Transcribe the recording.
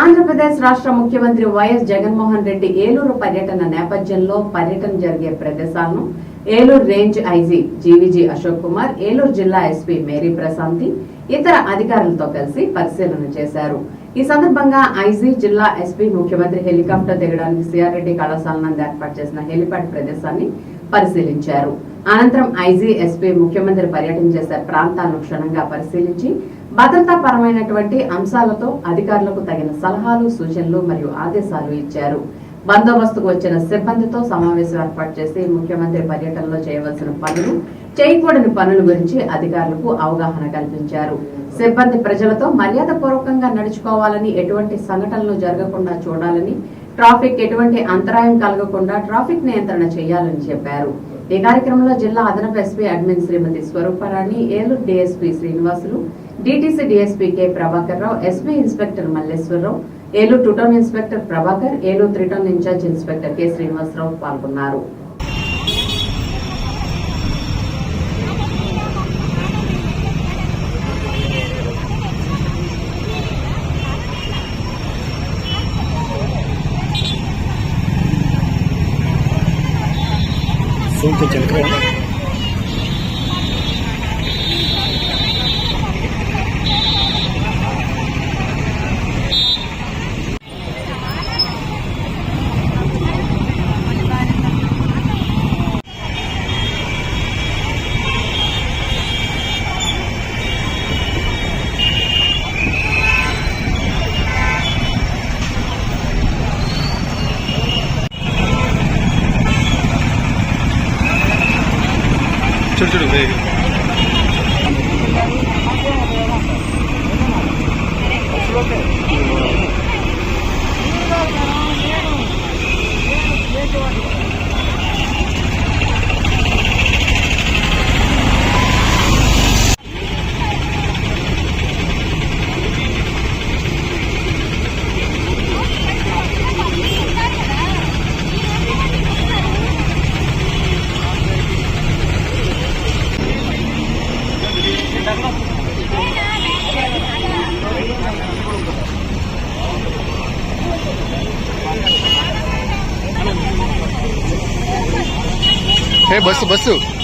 ఆంధ్రప్రదేశ్ రాష్ట్ర ముఖ్యమంత్రి వైఎస్ జగన్మోహన్ రెడ్డి ఏలూరు పర్యటన నేపథ్యంలో పర్యటన జరిగే ప్రదేశాలను Eluru range IG GVG Ashok Kumar Eluru జిల్లా ఎస్పీ మేరీ ప్రశాంతి ఇతర అధికారులతో కలిసి పరిశీలన చేశారు. ఈ సందర్భంగా ఐజీ జిల్లా ఎస్పీ ముఖ్యమంత్రి హెలికాప్టర్ దిగడానికి సిఆర్రెడ్డి కళాశాల నందు ఏర్పాటు చేసిన హెలిప్యాడ్ ప్రదేశాన్ని పరిశీలించారు. అనంతరం ఐజీ ఎస్పీ ముఖ్యమంత్రి పర్యటన చేసే ప్రాంతాలను క్షుణ్ణంగా పరిశీలించి భద్రతాపరమైనటువంటి అంశాలతో అధికారులకు తగిన సలహాలు సూచనలు మరియు ఆదేశాలు ఇచ్చారు. బందోబస్తుకు వచ్చిన సిబ్బందితో సమావేశం ఏర్పాటు చేసి ముఖ్యమంత్రి పర్యటనలో చేయవలసిన పనులు చేయకూడని పనుల గురించి అధికారులకు అవగాహన కల్పించారు. సిబ్బంది ప్రజలతో మర్యాద పూర్వకంగా నడుచుకోవాలని ఎటువంటి సంఘటనలు జరగకుండా చూడాలని ట్రాఫిక్ ఎటువంటి అంతరాయం కలగకుండా ట్రాఫిక్ నియంత్రణ చేయాలని చెప్పారు. ఈ కార్యక్రమంలో జిల్లా అదనపు SP admin Srimati Swaruparani Eluru DSP Srinivasulu DTC DSP K Prabhakar Rao SP inspector Malleswararao Eluru two town inspector Prabhakar Eluru three town incharge inspector K Srinivasarao పాల్గొన్నారు. คุณจ ছোট ছোট হয়ে গেল। ఏ బస్సు బస్సు.